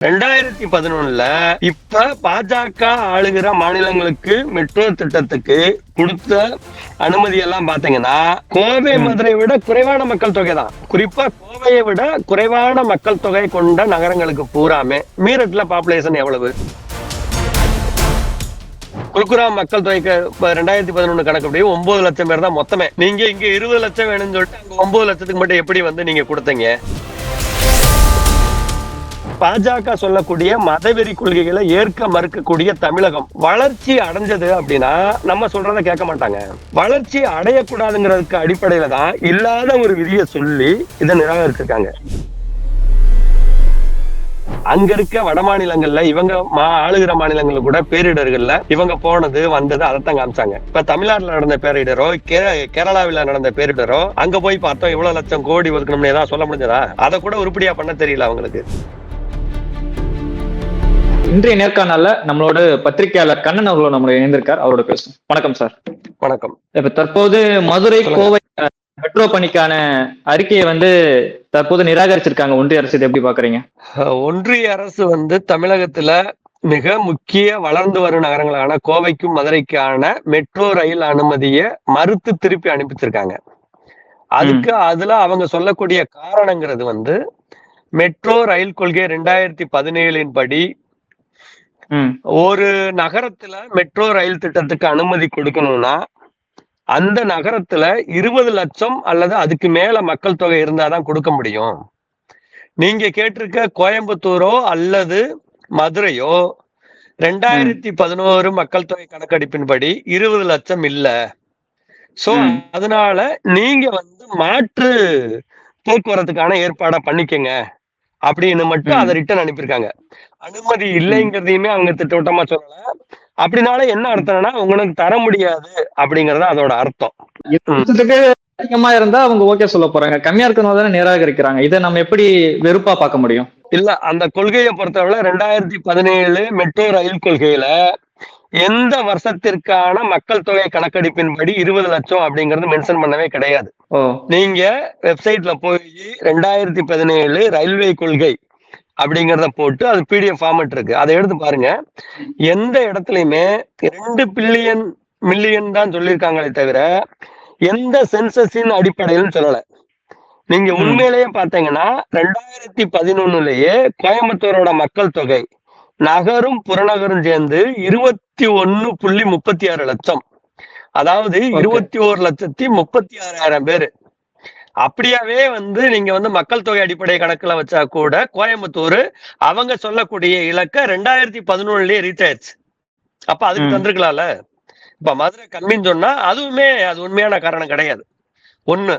ரெண்டாயிரத்தி பதினொன்னுல இப்ப பாஜக ஆளுகிற மாநிலங்களுக்கு மெட்ரோ திட்டத்துக்கு கொடுத்த அனுமதி எல்லாம் பாத்தீங்கன்னா கோவை மதுரை விட குறைவான மக்கள் தொகை தான். குறிப்பா கோவையை விட குறைவான மக்கள் தொகை கொண்ட நகரங்களுக்கு பூராமே மீரட்ல பாப்புலேஷன் எவ்வளவு? குல்குராம் மக்கள் தொகைக்கு ரெண்டாயிரத்தி பதினொன்னு கணக்குப்படி ஒன்பது லட்சம் பேர் தான் மொத்தமே. நீங்க இங்க இருபது லட்சம் வேணும்னு சொல்லிட்டு அங்க ஒன்பது லட்சத்துக்கு மட்டும் எப்படி வந்து நீங்க கொடுத்தீங்க? பாஜக சொல்லக்கூடிய மதவெறி கொள்கைகளை ஏற்க மறுக்கக்கூடிய தமிழகம் வளர்ச்சி அடைஞ்சது அப்படின்னா நம்ம சொல்றதை கேட்க மாட்டாங்க. வளர்ச்சி அடையக்கூடாதுங்கிறதுக்கு அடிப்படையில தான் இல்லாத ஒரு விதியை சொல்லி இதை நிராகரிச்சிருக்காங்க. அங்க இருக்க வட மாநிலங்கள்ல இவங்க மா ஆளுகிற மாநிலங்கள்ல கூட பேரிடர்கள்ல இவங்க போனது வந்தது அதைத்தான் காமிச்சாங்க. இப்ப தமிழ்நாட்டுல நடந்த பேரிடரோ கே- கேரளாவில நடந்த பேரிடரோ அங்க போய் பார்த்தோம் இவ்வளவு லட்சம் கோடி ஒதுக்கணும்னு ஏதாவது சொல்ல முடிஞ்சதா? அதை கூட உருப்படியா பண்ண தெரியல அவங்களுக்கு. இன்றைய நேர்காணல்ல நம்மளோட பத்திரிகையாளர் கண்ணன் அவர்களும் நம்மளோட இணைந்திருக்கார். அவரோட பேசும் வணக்கம் சார். வணக்கம். இப்ப தற்போது மதுரை. கோவை மெட்ரோ பணிக்கான அறிக்கையை வந்து தற்போது நிராகரிச்சிருக்காங்க. ஒன்றிய அரசு இதை எப்படி பாக்குறீங்க? ஒன்றிய அரசு வந்து தமிழகத்துல மிக முக்கிய வளர்ந்து வரும் நகரங்களான கோவைக்கும் மதுரைக்கான மெட்ரோ ரயில் அனுமதியை மறுத்து திருப்பி அனுப்பிச்சிருக்காங்க. அதுக்கு அதுல அவங்க சொல்லக்கூடிய காரணங்கிறது வந்து மெட்ரோ ரயில் கொள்கை ரெண்டாயிரத்தி பதினேழின் படி ஒரு நகரத்துல மெட்ரோ ரயில் திட்டத்துக்கு அனுமதி கொடுக்கணும்னா அந்த நகரத்துல இருபது லட்சம் அல்லது அதுக்கு மேல மக்கள் தொகை இருந்தாதான் கொடுக்க முடியும். நீங்க கேட்டிருக்க கோயம்புத்தூரோ அல்லது மதுரையோ ரெண்டாயிரத்தி பதினோரு மக்கள் தொகை கணக்கெடுப்பின்படி இருபது லட்சம் இல்ல. சோ. அதனால நீங்க வந்து மாற்று போக்குவரத்துக்கான ஏற்பாடை பண்ணிக்கங்க. அப்படின்னு மட்டும். அதை ரிட்டர்ன் அனுப்பியிருக்காங்க. அனுமதி இல்லைங்கிறதையுமே அவங்க திட்டவட்டமா சொல்லல. அப்படினால என்ன அர்த்தம்னா உங்களுக்கு தர முடியாது அப்படிங்கறது அதோட அர்த்தம். அதிகமா இருந்தா அவங்க ஓகே சொல்ல போறாங்க. கம்மியா இருக்கணும் தானே நிராகரிக்கிறாங்க இதை நம்ம எப்படி வெறுப்பா பார்க்க முடியும்? இல்ல அந்த கொள்கையை பொறுத்தவரை ரெண்டாயிரத்தி பதினேழு மெட்ரோ ரயில் கொள்கையில எந்த வருஷத்திற்கான மக்கள் தொகை கணக்கெடுப்பின்படி இருபது லட்சம் அப்படிங்கறது மென்ஷன் பண்ணவே கிடையாது. நீங்க வெப்சைட்ல போய் ரெண்டாயிரத்தி பதினேழு ரயில்வே கொள்கை அப்படிங்கறத போட்டு அது பிடிஎஃப் ஃபார்மட் இருக்கு. அதை எடுத்து பாருங்க. எந்த இடத்துலயுமே ரெண்டு பில்லியன் மில்லியன் தான் சொல்லியிருக்காங்களே தவிர எந்த சென்சஸின் அடிப்படையில் சொல்லல. நீங்க. உண்மையிலேயே பாத்தீங்கன்னா ரெண்டாயிரத்தி பதினொன்னுலயே கோயம்புத்தூரோட மக்கள் தொகை நகரும் புறநகரும் சேர்ந்து இருபத்தி ஒன்னு புள்ளி முப்பத்தி ஆறு லட்சம். அதாவது. இருபத்தி ஓரு லட்சத்தி முப்பத்தி ஆறாயிரம் பேரு. அப்படியாவே வந்து நீங்க வந்து மக்கள் தொகை அடிப்படை கணக்குல வச்சா கூட கோயம்புத்தூர் அவங்க சொல்லக்கூடிய இலக்க ரெண்டாயிரத்தி பதினொன்னுலயே ரீச் ஆயிடுச்சு அப்ப அதுக்கு. தந்திருக்கலாம்ல? இப்ப மதுரை கம்மின்னு சொன்னா அதுவுமே அது உண்மையான காரணம் கிடையாது. ஒண்ணு.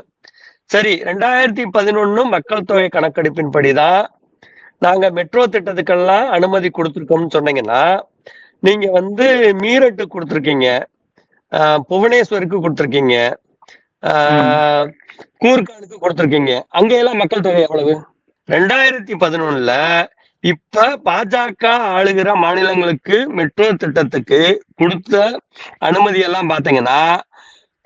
சரி ரெண்டாயிரத்தி பதினொன்னு மக்கள் தொகை கணக்கெடுப்பின்படிதான் நாங்க மெட்ரோ திட்டத்துக்கெல்லாம் அனுமதி கொடுத்துருக்கோம்னு சொன்னீங்கன்னா நீங்க வந்து மீரட்டு கொடுத்துருக்கீங்க. புவனேஸ்வருக்கு கொடுத்துருக்கீங்க. கூர்கானுக்கு கொடுத்துருக்கீங்க. அங்க எல்லாம் மக்கள் தொகை எவ்வளவு? ரெண்டாயிரத்தி பதினொன்னுல இப்ப பாஜக ஆளுகிற மாநிலங்களுக்கு மெட்ரோ திட்டத்துக்கு கொடுத்த அனுமதி எல்லாம் பாத்தீங்கன்னா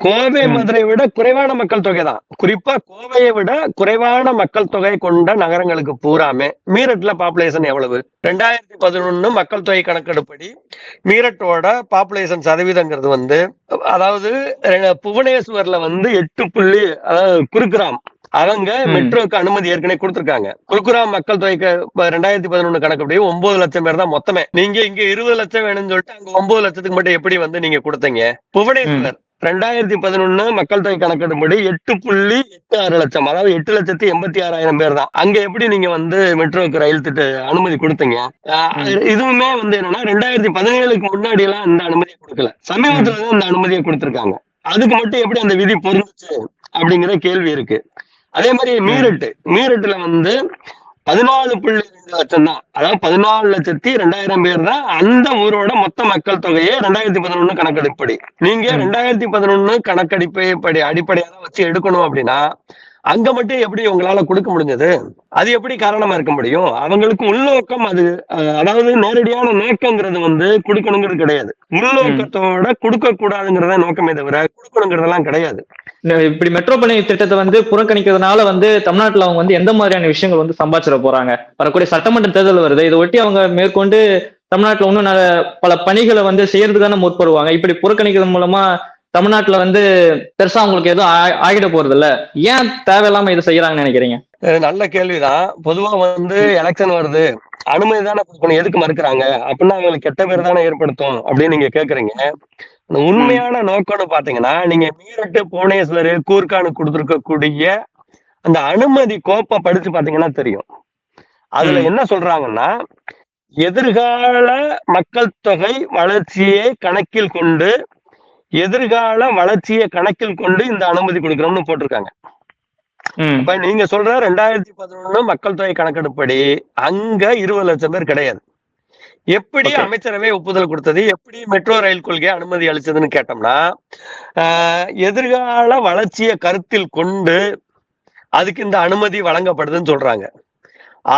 கோவை. மதுரை விட குறைவான மக்கள் தொகை தான். குறிப்பா கோவையை விட குறைவான மக்கள் தொகை கொண்ட நகரங்களுக்கு பூராமே மீரட்ல பாப்புலேஷன் எவ்வளவு? ரெண்டாயிரத்தி பதினொன்னு மக்கள் தொகை கணக்கெடுப்படி மீரட்டோட பாப்புலேஷன் சதவீதங்கிறது வந்து அதாவது புவனேஸ்வர்ல வந்து எட்டு புள்ளி அதாவது குருகிராம். அவங்க. மெட்ரோக்கு அனுமதி ஏற்கனவே கொடுத்திருக்காங்க. குருகுராம் மக்கள் தொகைக்கு ரெண்டாயிரத்தி பதினொன்னு கணக்குப்படி ஒன்பது லட்சம் பேர் தான் மொத்தமே. நீங்க இங்க இருபது லட்சம் வேணும்னு சொல்லிட்டு அங்க ஒன்பது லட்சத்துக்கு மட்டும் எப்படி வந்து நீங்க கொடுத்தீங்க? புவனேஸ்வர். ரெண்டாயிரத்தி பதினொன்னு மக்கள் தொகை கணக்கெடுப்படி எட்டு புள்ளி எட்டு ஆறு லட்சம் அதாவது எட்டு லட்சத்தி எண்பத்தி ஆறாயிரம் பேர் தான். அங்க எப்படி நீங்க வந்து மெட்ரோக்கு ரயில் திட்ட அனுமதி கொடுத்தீங்க? இதுவுமே வந்து என்னன்னா ரெண்டாயிரத்தி பதினேழுக்கு முன்னாடி எல்லாம் இந்த அனுமதியை கொடுக்கல. சமீபத்துல தான் இந்த அனுமதியை கொடுத்திருக்காங்க. அதுக்கு மட்டும் எப்படி அந்த விதி பொருந்துச்சு அப்படிங்கிற கேள்வி இருக்கு. அதே மாதிரி மீரட்டு. மீரட்டுல வந்து பதினாலு புள்ளி ரெண்டு லட்சம் தான். அதாவது பதினாலு லட்சத்தி ரெண்டாயிரம் பேர் தான் அந்த ஊரோட மொத்த மக்கள் தொகையே ரெண்டாயிரத்தி பதினொன்னு கணக்கெடுப்படி. நீங்க. ரெண்டாயிரத்தி பதினொன்னு கணக்கெடுப்பை படி அடிப்படையா தான் வச்சு எடுக்கணும் அப்படின்னா அங்க மட்டும் எப்படி உங்களால கொடுக்க முடிஞ்சது? அது எப்படி காரணமா இருக்க முடியும்? அவங்களுக்கு உள்நோக்கம் அது. அதாவது நேரடியான நோக்கங்கிறது வந்து கொடுக்கணுங்கிறது கிடையாது. உள்நோக்கத்தோட கொடுக்க கூடாதுங்கிறத நோக்கமே தவிர கொடுக்கணுங்கிறதெல்லாம் கிடையாது. இப்படி மெட்ரோ பணி திட்டத்தை வந்து புறக்கணிக்கிறதுனால வந்து தமிழ்நாட்டுல அவங்க வந்து எந்த மாதிரியான விஷயங்கள் வந்து சம்பாதிச்சிட போறாங்க? வரக்கூடிய சட்டமன்ற தேர்தல் வருது. இதை ஒட்டி அவங்க மேற்கொண்டு தமிழ்நாட்டுல இன்னும் பல பணிகளை வந்து செய்யறதுக்கு தானே முற்படுவாங்க. இப்படி புறக்கணிக்கிறது மூலமா தமிழ்நாட்டுல வந்து பெருசா அவங்களுக்கு எதுவும் ஆகிட போறது இல்ல ஏன் தேவையில்லாம இதை செய்யறாங்கன்னு நினைக்கிறீங்க? நல்ல கேள்விதான். பொதுவா வந்து எலெக்ஷன் வருது. அனுமதி தானே எதுக்கு மறுக்கிறாங்க? அப்படின்னா அவங்களுக்கு கெட்ட பேர் தானே ஏற்படுத்தும் அப்படின்னு நீங்க கேக்குறீங்க. உண்மையான நோக்கம்னு பாத்தீங்கன்னா நீங்க மீரட்டு புவனேஸ்வர் கூர்கானு கொடுத்திருக்கக்கூடிய அந்த அனுமதி கோப்பை படிச்சு பாத்தீங்கன்னா தெரியும். அதுல. என்ன சொல்றாங்கன்னா எதிர்கால மக்கள் தொகை வளர்ச்சியை கணக்கில் கொண்டு எதிர்கால வளர்ச்சியை கணக்கில் கொண்டு இந்த அனுமதி கொடுக்கிறோம்னு போட்டிருக்காங்க. இப்ப நீங்க சொல்ற ரெண்டாயிரத்தி பதினொன்னு மக்கள் தொகை கணக்கெடுப்படி அங்க இருபது லட்சம் பேர் கிடையாது. எப்படி. அமைச்சரவை ஒப்புதல் கொடுத்தது? எப்படி மெட்ரோ ரயில் கொள்கை அனுமதி அளிச்சதுன்னு கேட்டோம்னா எதிர்கால வளர்ச்சியை கருத்தில் கொண்டு அதுக்கு இந்த அனுமதி வழங்கப்படுதுன்னு சொல்றாங்க.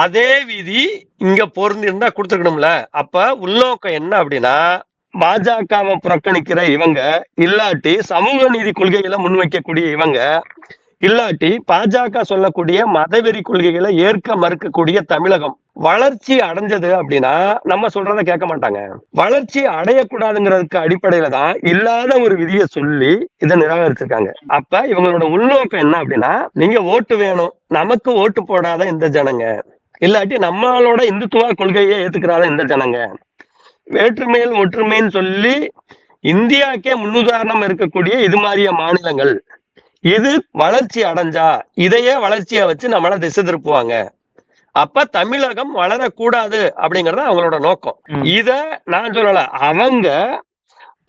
அதே விதி இங்க பொருந்திருந்தா கொடுத்துருக்கணும்ல. அப்ப உள்நோக்கம் என்ன அப்படின்னா பாஜகவை புறக்கணிக்கிற இவங்க இல்லாட்டி சமூக நீதி கொள்கைகளை முன்வைக்கக்கூடிய இவங்க இல்லாட்டி பாஜக சொல்லக்கூடிய மதவெறி கொள்கைகளை ஏற்க மறுக்கக்கூடிய தமிழகம். வளர்ச்சி அடைஞ்சது அப்படின்னா நம்ம சொல்றத கேட்க மாட்டாங்க. வளர்ச்சி அடையக்கூடாதுங்கிறதுக்கு அடிப்படையில தான் இல்லாத ஒரு விதியை சொல்லி இதை நிராகரிச்சிருக்காங்க. அப்ப இவங்களோட உள்நோக்கம் என்ன அப்படின்னா நீங்க ஓட்டு வேணும். நமக்கு ஓட்டு போடாத இந்த ஜனங்க. இல்லாட்டி நம்மளோட இந்துத்துவ கொள்கையை ஏத்துக்கிறாத இந்த ஜனங்க. வேற்றுமையில் ஒற்றுமைன்னு சொல்லி இந்தியாக்கே முன்னுதாரணம் இருக்கக்கூடிய இது மாதிரிய மாநிலங்கள். இது வளர்ச்சி அடைஞ்சா இதையே வளர்ச்சியா வச்சு நம்மள திசை திருப்புவாங்க. அப்ப தமிழகம் வளரக்கூடாது அப்படிங்கறது அவங்களோட நோக்கம். இத நான் சொல்லல. அவங்க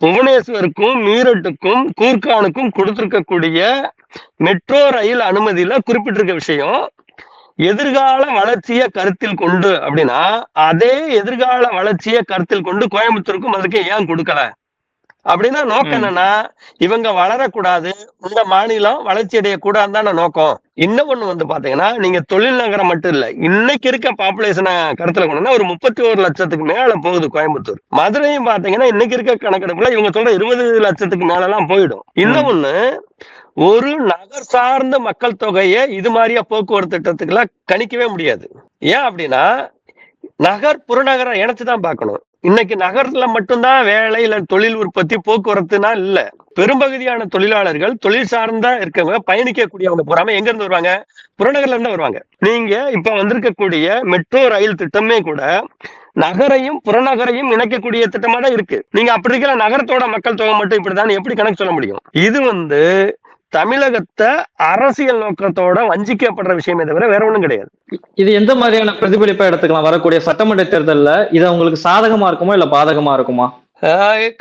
புவனேஸ்வருக்கும் மீரட்டுக்கும் கூர்கானுக்கும் கொடுத்திருக்கக்கூடிய மெட்ரோ ரயில் அனுமதியில குறிப்பிட்டிருக்க விஷயம் எதிர்கால வளர்ச்சியை கருத்தில் கொண்டு அப்படின்னா அதே எதிர்கால வளர்ச்சியை கருத்தில் கொண்டு கோயம்புத்தூருக்கும் அதுக்கு ஏன் கொடுக்கல? அப்படின்னா நோக்கம். என்னன்னா இவங்க வளரக்கூடாது இந்த மாநிலம் வளர்ச்சி அடையக்கூடாதுன்னு தானே நோக்கம். இன்னும் ஒண்ணு வந்து பாத்தீங்கன்னா நீங்க தொழில் நகரம் மட்டும் இல்ல இன்னைக்கு இருக்க பாப்புலேஷனை கருத்துல கொண்டு ஒரு முப்பத்தி ஒரு லட்சத்துக்கு மேல போகுது கோயம்புத்தூர். மதுரையும் பாத்தீங்கன்னா இன்னைக்கு இருக்க கணக்கெடுப்புல இவங்க சொல்ற இருபது லட்சத்துக்கு மேல எல்லாம் போயிடும். இன்னும் ஒண்ணு ஒரு நகர் சார்ந்த மக்கள் தொகையை இது மாதிரியா போக்குவரத்து திட்டத்துக்குலாம் கணிக்கவே முடியாது. ஏன் அப்படின்னா நகர் புறநகரை இணைச்சுதான் பார்க்கணும். இன்னைக்கு நகரத்துல மட்டும்தான் வேலை இல்ல தொழில் உற்பத்தி போக்குவரத்துனா இல்ல. பெரும்பகுதியான தொழிலாளர்கள் தொழில் சார்ந்தா இருக்கவங்க பயணிக்கக்கூடியவங்க போறாம எங்க இருந்து வருவாங்க? புறநகர்ல இருந்து வருவாங்க. நீங்க இப்ப வந்திருக்கக்கூடிய மெட்ரோ ரயில் திட்டமே கூட நகரையும் புறநகரையும் இணைக்கக்கூடிய திட்டமா தான் இருக்கு. நீங்க அப்படி இருக்கிற நகரத்தோட மக்கள் தொகை மட்டும் இப்படிதான் எப்படி கணக்கு சொல்ல முடியும்? இது வந்து தமிழகத்தை அரசியல் நோக்கத்தோட வஞ்சிக்கப்படுற விஷயமே தவிர வேற ஒண்ணும் கிடையாது. இது எந்த மாதிரியான பிரதிபலிப்பா எடுத்துக்கலாம்? வரக்கூடிய சட்டமன்ற தேர்தல்ல இது உங்களுக்கு சாதகமா இருக்குமா இல்ல பாதகமா இருக்குமா?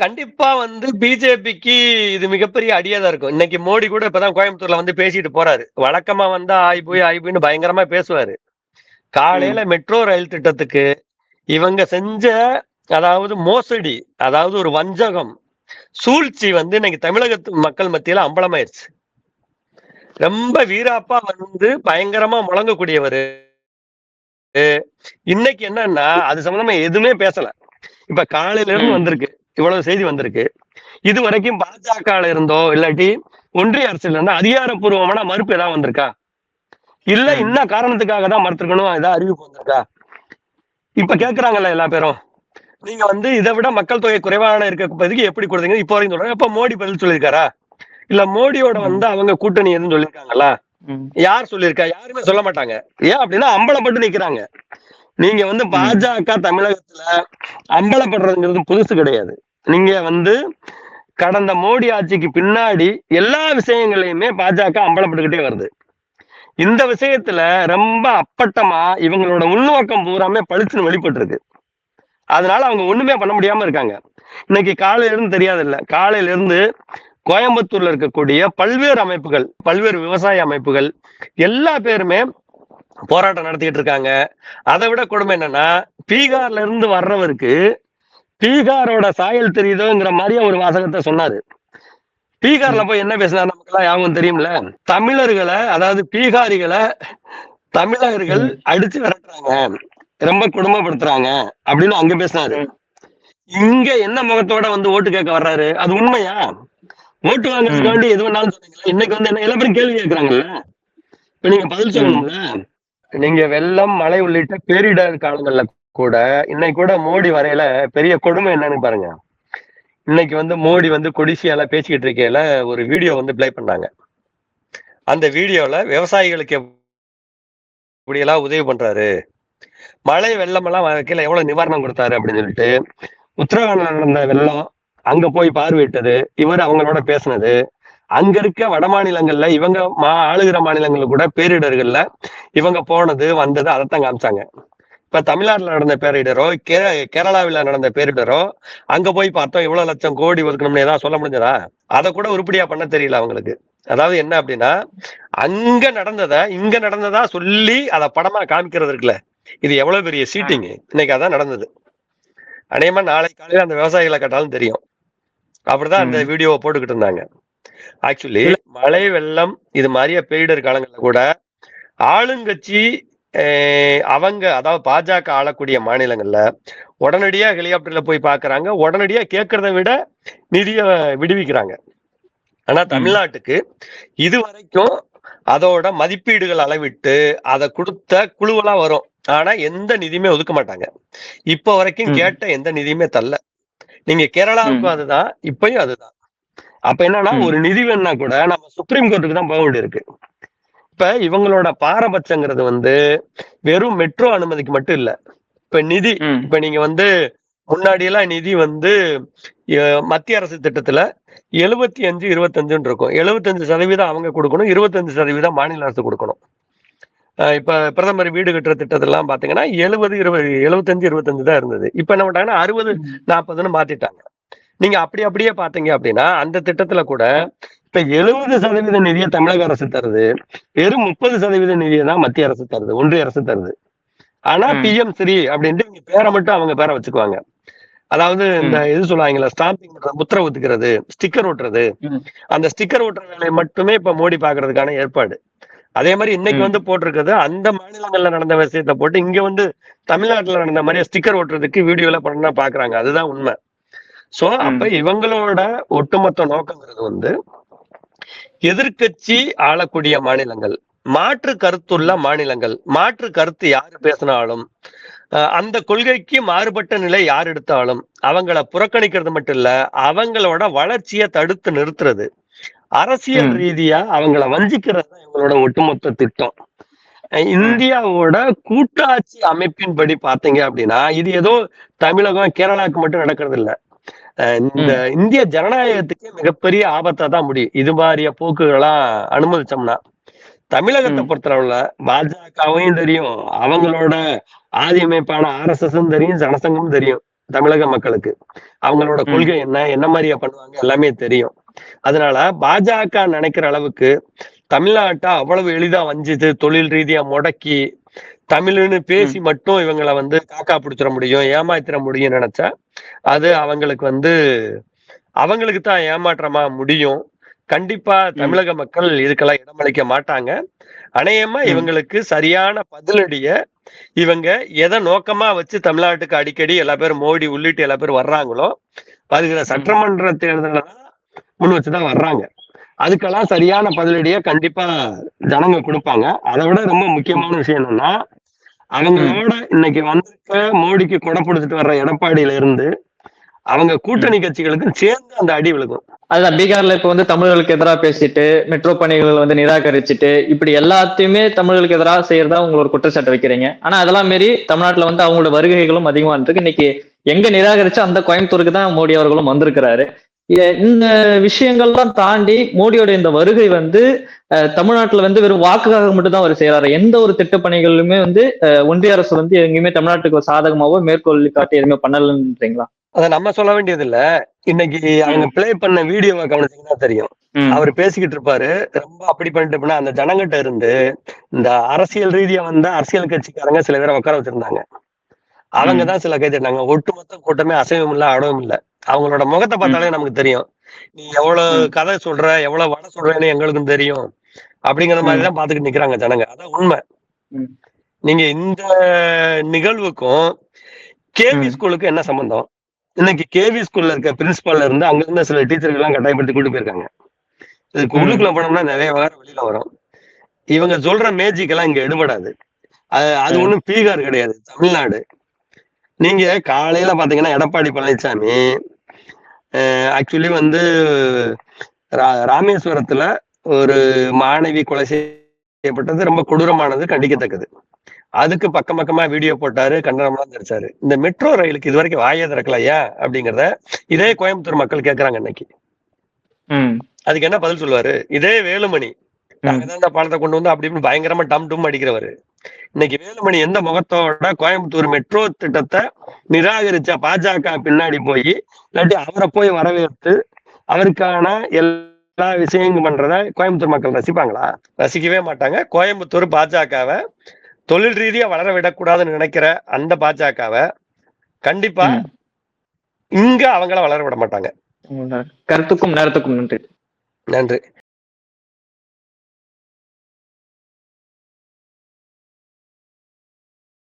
கண்டிப்பா வந்து பிஜேபிக்கு இது மிகப்பெரிய அடியாதான் இருக்கும். இன்னைக்கு மோடி கூட இப்பதான் கோயம்புத்தூர்ல வந்து பேசிட்டு போறாரு. வழக்கமா வந்தா ஆய் போய் ஆய் போயின்னு பயங்கரமா பேசுவாரு. காலையில மெட்ரோ ரயில் திட்டத்துக்கு இவங்க செஞ்ச அதாவது மோசடி அதாவது ஒரு வஞ்சகம் சூழ்ச்சி வந்து இன்னைக்கு தமிழகத்து மக்கள் மத்தியில அம்பலமாயிருச்சு. ரொம்ப வீராப்பா வந்து பயங்கரமா முழங்கக்கூடியவரு. இன்னைக்கு என்னன்னா அது சம்பந்தமா எதுவுமே பேசல. இப்ப காலையில இருந்து. வந்திருக்கு. இவ்வளவு செய்தி வந்திருக்கு. இது வரைக்கும் பாஜக இருந்தோ இல்லாட்டி ஒன்றிய அரசுல இருந்தோ அதிகாரப்பூர்வமான மறுப்பு ஏதாவது வந்திருக்கா? இல்ல. இன்ன காரணத்துக்காக தான் மறுத்துருக்கணும் ஏதாவது அறிவிப்பு வந்திருக்கா? இப்ப கேக்குறாங்கல்ல எல்லா பேரும். நீங்க வந்து இதை விட மக்கள் தொகை குறைவான இருக்க எப்படி கொடுத்தீங்க? இப்போ வரைக்கும் சொல்றாங்க. இப்ப மோடி பதில் சொல்லியிருக்காரா? இல்ல மோடியோட வந்து அவங்க கூட்டணி எதுவும் சொல்லியிருக்காங்களா. யார் சொல்லியிருக்கா? யாருமே சொல்ல மாட்டாங்க. ஏன் அப்படின்னா அம்பலப்பட்டு நிக்கிறாங்க. நீங்க வந்து பாஜக தமிழகத்துல அம்பலப்படுறதுங்கிறது புதுசு கிடையாது. நீங்க வந்து கடந்த மோடி ஆட்சிக்கு பின்னாடி எல்லா விஷயங்களையுமே பாஜக அம்பலப்பட்டுக்கிட்டே வருது. இந்த விஷயத்துல ரொம்ப அப்பட்டமா இவங்களோட உள்நோக்கம் பூராமே பளிச்சுன்னு வெளிப்பட்டு இருக்கு அதனால அவங்க ஒண்ணுமே பண்ண முடியாம இருக்காங்க. இன்னைக்கு காலையில இருந்து தெரியாது இல்ல காலையில இருந்து கோயம்புத்தூர்ல இருக்கக்கூடிய பல்வேறு அமைப்புகள் பல்வேறு விவசாய அமைப்புகள் எல்லா பேருமே போராட்டம் நடத்திட்டு இருக்காங்க. அதை விட கொடுமை என்னன்னா பீகார்ல இருந்து வர்றவருக்கு பீகாரோட சாயல் தெரியுதோங்கிற மாதிரி ஒரு வாசகத்தை சொன்னாரு. பீகார்ல போய் என்ன பேசினார் நமக்கு எல்லாம் யாவும் தெரியும்ல? தமிழர்களை அதாவது பீகாரிகளை தமிழர்கள் அடிச்சு விரட்டுறாங்க. ரொம்ப கொடுமைப்படுத்துறாங்க அப்படின்னு அங்க பேசினாரு. இங்க என்ன முகத்தோட வந்து ஓட்டு கேட்க வர்றாரு? அது உண்மையா? ஓட்டு வாங்குறதுக்காண்டி எது வேணாலும் சொன்னீங்களா இன்னைக்கு வந்து என்ன எல்லா பேரும் கேள்வி கேட்கறாங்கல்ல? இப்ப நீங்க பதில் சொல்லணும்ல? நீங்க வெள்ளம் மழை உள்ளிட்ட பேரிடர் காலங்கள்ல கூட இன்னைக்கு கூட மோடி வரையில பெரிய கொடுமை என்னன்னு பாருங்க. இன்னைக்கு வந்து மோடி வந்து கொடிசியால பேசிக்கிட்டு இருக்கையில ஒரு வீடியோ வந்து ப்ளே பண்ணாங்க. அந்த வீடியோல விவசாயிகளுக்கு இப்படி எல்லாம் உதவி பண்றாரு? மழை வெள்ளம் எல்லாம் கீழே எவ்வளவு நிவாரணம் கொடுத்தாரு அப்படின்னு சொல்லிட்டு உத்தரகாண்ட்ல நடந்த வெள்ளம் அங்க போய் பார்வையிட்டது இவர் அவங்களோட பேசுனது. அங்க இருக்க வட மாநிலங்கள்ல இவங்க மா ஆளுகிற மாநிலங்கள்ல கூட பேரிடர்கள்ல இவங்க போனது வந்தது அதைத்தான் காமிச்சாங்க. இப்ப தமிழ்நாட்டுல நடந்த பேரிடரோ கே கேரளாவில நடந்த பேரிடரோ அங்க போய் பார்த்தோம் இவ்வளவு லட்சம் கோடி ஒதுக்கணும்னு ஏதாவது சொல்ல முடிஞ்சதா? அதை கூட உருப்படியா பண்ண தெரியல அவங்களுக்கு. அதாவது என்ன அப்படின்னா அங்க நடந்ததை இங்க நடந்ததா சொல்லி அதை படமா காமிக்கிறது இருக்குல்ல. இது எவ்வளவு பெரிய சீட்டிங் இன்னைக்கு அதான் நடந்தது. அநேகமா நாளை காலையில அந்த விவசாயிகளை கேட்டாலும் தெரியும். அப்படிதான் அந்த வீடியோவை போட்டுக்கிட்டு இருந்தாங்க. ஆக்சுவலி மழை வெள்ளம் இது மாதிரியே பேரிடர் காலங்கள்ல கூட ஆளுங்கட்சி அவங்க அதாவது பாஜக ஆளக்கூடிய மாநிலங்கள்ல உடனடியா ஹெலிகாப்டர்ல போய் பாக்குறாங்க. உடனடியா கேட்கறத விட நிதிய விடுவிக்கிறாங்க. ஆனா தமிழ்நாட்டுக்கு இது வரைக்கும் அதோட மதிப்பீடுகள் அளவிட்டு அதை கொடுத்த குழுவெல்லாம் வரும். ஆனா எந்த நிதியுமே ஒதுக்க மாட்டாங்க. இப்ப வரைக்கும். கேட்ட எந்த நிதியுமே தரல. நீங்க கேரளாவுக்கும் அதுதான் இப்பயும் அதுதான். அப்ப என்னன்னா. ஒரு நிதி வேணும்னா கூட நம்ம சுப்ரீம் கோர்ட்டுக்கு தான் போக வேண்டியிருக்கு. இப்ப இவங்களோட பாரபட்சங்கிறது வந்து வெறும் மெட்ரோ அனுமதிக்கு மட்டும் இல்ல. இப்ப நிதி. இப்ப நீங்க வந்து முன்னாடி எல்லாம் நிதி வந்து மத்திய அரசு திட்டத்துல எழுபத்தி அஞ்சு இருபத்தஞ்சுன்னு இருக்கும். எழுபத்தஞ்சு சதவீதம் அவங்க கொடுக்கணும் இருபத்தஞ்சு சதவீதம் மாநில அரசு கொடுக்கணும். இப்ப பிரதமர் வீடு கட்டுற திட்டத்தெல்லாம் பாத்தீங்கன்னா எழுபது இருபது எழுபத்தஞ்சு இருபத்தஞ்சு தான் இருந்தது. இப்ப என்ன பண்ணிட்டாங்கன்னா அறுபது நாற்பதுன்னு மாத்திட்டாங்க. நீங்க அப்படி அப்படியே பாத்தீங்க அப்படின்னா அந்த திட்டத்துல கூட இப்ப எழுபது சதவீத நிதியை தமிழக அரசு தருது. வெறும் முப்பது சதவீத நிதியை தான் மத்திய அரசு தருது ஒன்றிய அரசு தருது. ஆனா ம். பிஎம் ஸ்ரீ அப்படின்ட்டு பேரை மட்டும் அவங்க பேரை வச்சுக்குவாங்க. அதாவது இந்த இது சொல்லுவாங்கல்ல ஸ்டாம்பிங் முத்திரை ஒத்துக்கிறது ஸ்டிக்கர் ஒட்டுறது ம். அந்த ஸ்டிக்கர் ஒட்டுற வேலையை மட்டுமே இப்ப மோடி பாக்குறதுக்கான ஏற்பாடு. அதே மாதிரி இன்னைக்கு. வந்து போட்டிருக்கிறது அந்த மாநிலங்கள்ல நடந்த விஷயத்த போட்டு இங்க வந்து தமிழ்நாட்டுல நடந்த மாதிரியே ஸ்டிக்கர் ஒட்டுறதுக்கு வீடியோல பண்ணா பாக்குறாங்க. அதுதான் உண்மை. சோ அப்ப இவங்களோட ஒட்டுமொத்த நோக்கங்கிறது வந்து எதிர்க்கட்சி ஆளக்கூடிய மாநிலங்கள் மாற்று கருத்துள்ள மாநிலங்கள் மாற்று கருத்து யாரு பேசினாலும் அந்த கொள்கைக்கு மாறுபட்ட நிலை யார் எடுத்தாலும் அவங்கள புறக்கணிக்கிறது மட்டும் இல்ல அவங்களோட வளர்ச்சியை தடுத்து நிறுத்துறது. அரசியல். ரீதியா அவங்கள வஞ்சிக்கிறது தான் இவங்களோட ஒட்டுமொத்த திட்டம் இந்தியாவோட கூட்டாட்சி அமைப்பின்படி பாத்தீங்க அப்படின்னா இது ஏதோ தமிழகம் கேரளாவுக்கு மட்டும் நடக்கிறது இல்ல இந்த இந்திய ஜனநாயகத்துக்கு மிகப்பெரிய ஆபத்தா தான் முடியும் இது மாதிரிய போக்குகளா அனுமதிச்சோம்னா தமிழகத்தை. பொறுத்தளவுல பாஜகவையும் தெரியும் அவங்களோட ஆதி அமைப்பான ஆர் எஸ் தெரியும் ஜனசங்கமும் தெரியும் தமிழக மக்களுக்கு அவங்களோட. கொள்கை என்ன என்ன மாதிரியா பண்ணுவாங்க எல்லாமே தெரியும் அதனால பாஜக நினைக்கிற அளவுக்கு தமிழ்நாட்டை அவ்வளவு எளிதா வஞ்சித்து தொழில் ரீதியா முடக்கி தமிழ்னு பேசி மட்டும் இவங்களை வந்து காக்கா பிடிச்சிட முடியும் ஏமாத்திர முடியும் நினைச்சா அது அவங்களுக்கு வந்து அவங்களுக்கு தான் ஏமாற்றமா முடியும். கண்டிப்பா தமிழக மக்கள் இதுக்கெல்லாம் இடமளிக்க மாட்டாங்க. அநேகமா. இவங்களுக்கு சரியான பதிலடிய இவங்க எதை நோக்கமா வச்சு தமிழ்நாட்டுக்கு அடிக்கடி எல்லா பேரும் மோடி உள்ளிட்டு எல்லா பேரும் வர்றாங்களோ வருகிற சட்டமன்ற தேர்தல தான் முன் வச்சுதான் வர்றாங்க. அதுக்கெல்லாம் சரியான பதிலடிய கண்டிப்பா ஜனங்க கொடுப்பாங்க. அதை விட ரொம்ப முக்கியமான விஷயம் என்னன்னா அவங்களோட இன்னைக்கு வந்திருக்க மோடிக்கு கொடை கொடுத்துட்டு வர்ற எடப்பாடியில இருந்து அவங்க கூட்டணி கட்சிகளுக்கும் சேர்ந்து அந்த அடி விழுகும். அதுதான் பீகார்ல இப்ப வந்து தமிழர்களுக்கு எதிராக பேசிட்டு மெட்ரோ பணிகள் வந்து நிராகரிச்சுட்டு இப்படி எல்லாத்தையுமே தமிழர்களுக்கு எதிராக செய்யறதா உங்களோட ஒரு குற்றச்சாட்டு வைக்கிறீங்க. ஆனா அதெல்லாம் மீறி தமிழ்நாட்டுல வந்து அவங்களோட வருகைகளும் அதிகமா இருக்கு. இன்னைக்கு எங்க நிராகரிச்சு அந்த கோயம்புத்தூருக்கு தான் மோடி அவர்களும் வந்திருக்கிறாரு. இந்த விஷயங்கள்லாம் தாண்டி மோடியோட இந்த வருகை வந்து தமிழ்நாட்டுல வந்து வெறும் வாக்குக்காக மட்டும் தான் அவர் செய்யறாரு எந்த ஒரு திட்டப்பணிகளுமே வந்து ஒன்றிய அரசு வந்து எங்கேயுமே தமிழ்நாட்டுக்கு சாதகமாவோ மேற்கோள் காட்டி எதுவுமே பண்ணலன்றீங்களா? அதை நம்ம சொல்ல வேண்டியது இல்ல இன்னைக்கு அவங்க ப்ளே பண்ண வீடியோவை கவனிச்சீங்கன்னா தெரியும். அவர் பேசிக்கிட்டு இருப்பாரு. ரொம்ப அப்படி பண்ணிட்டு அப்படின்னா அந்த ஜனங்கிட்ட இருந்து இந்த அரசியல் ரீதியா வந்த அரசியல் கட்சிக்காரங்க சில பேரை உட்கார வச்சிருந்தாங்க. அவங்க தான் சில கை தட்டினாங்க ஒட்டுமொத்த கூட்டமே அசைவம் இல்ல அடவும் இல்ல. அவங்களோட முகத்தை பார்த்தாலே நமக்கு தெரியும். நீ எவ்வளவு. கதை சொல்ற எவ்வளவு வடை சொல்றேன்னு எங்களுக்கும் தெரியும். அப்படிங்கிற மாதிரி தான் பாத்துக்கிட்டு நிக்கிறாங்க ஜனங்க. அதான் உண்மை. நீங்க இந்த நிகழ்வுக்கும் கேவி. ஸ்கூலுக்கு என்ன சம்பந்தம்? இன்னைக்கு கேவி ஸ்கூல்ல இருக்க பிரின்சிபால்ல இருந்து அங்க இருந்த சில டீச்சர்கள் எல்லாம் கட்டாயப்படுத்தி கூட்டு போயிருக்காங்க. இதுக்கு. உள்ளுக்குள்ள போனோம்னா நிறைய விவரம் வெளியில வரும். இவங்க சொல்ற மேஜிக் எல்லாம் இங்க எடுபடாது. அது அது. ஒண்ணும் பீகார் கிடையாது தமிழ்நாடு. நீங்க காலையில பாத்தீங்கன்னா எடப்பாடி பழனிசாமி ஆக்சுவலி வந்து ராமேஸ்வரத்துல ஒரு மாணவி கொலை செய்யப்பட்டது ரொம்ப கொடூரமானது கண்டிக்கத்தக்கது. அதுக்கு பக்கம் பக்கமா வீடியோ போட்டாரு கண்டனம்லாம் தெரிச்சாரு. இந்த மெட்ரோ ரயிலுக்கு இது வரைக்கும் வாயே திறக்கலையா அப்படிங்கறத இதே கோயம்புத்தூர் மக்கள் கேக்குறாங்க இன்னைக்கு. அதுக்கு என்ன பதில் சொல்லுவாரு? இதே வேலுமணி நாங்க தான் இந்த பாலத்தை கொண்டு வந்து அப்படி பயங்கரமா டம் டும் அடிக்கிறவரு. இன்னைக்கு வேலுமணி எந்த முகத்தோட கோயம்புத்தூர் மெட்ரோ திட்டத்தை நிராகரிச்ச பாஜக பின்னாடி போய் இல்லாட்டி அவரை போய் வரவேற்று அவருக்கான எல்லா விஷயங்களும் பண்றத கோயம்புத்தூர் மக்கள் ரசிப்பாங்களா? ரசிக்கவே மாட்டாங்க. கோயம்புத்தூர் பாஜகவை தொழில் ரீதியா வளர விடக்கூடாதுன்னு நினைக்கிற அந்த பாஜகவை கண்டிப்பா. இங்க அவங்கள வளர விட மாட்டாங்க. கருத்துக்கும் நேரத்துக்கும் நன்றி. நன்றி.